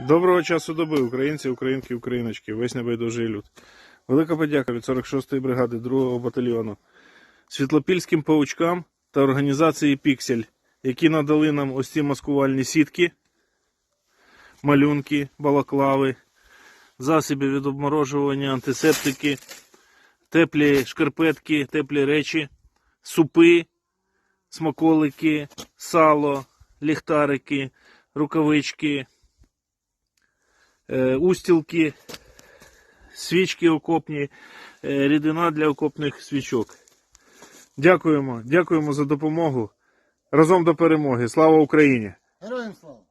Доброго часу доби, українці, українки, україночки, весь небайдужий люд. Велика подяка від 46-ї бригади 2-го батальйону, світлопільським паучкам та організації Піксель, які надали нам ось ці маскувальні сітки, малюнки, балаклави, засоби від обморожування, антисептики, теплі шкарпетки, теплі речі, супи, смаколики, сало, ліхтарики, рукавички устілки, свічки окопні, е, рідина для окопних свічок. Дякуємо, дякуємо за допомогу. Разом до перемоги. Слава Україні! Героям слава!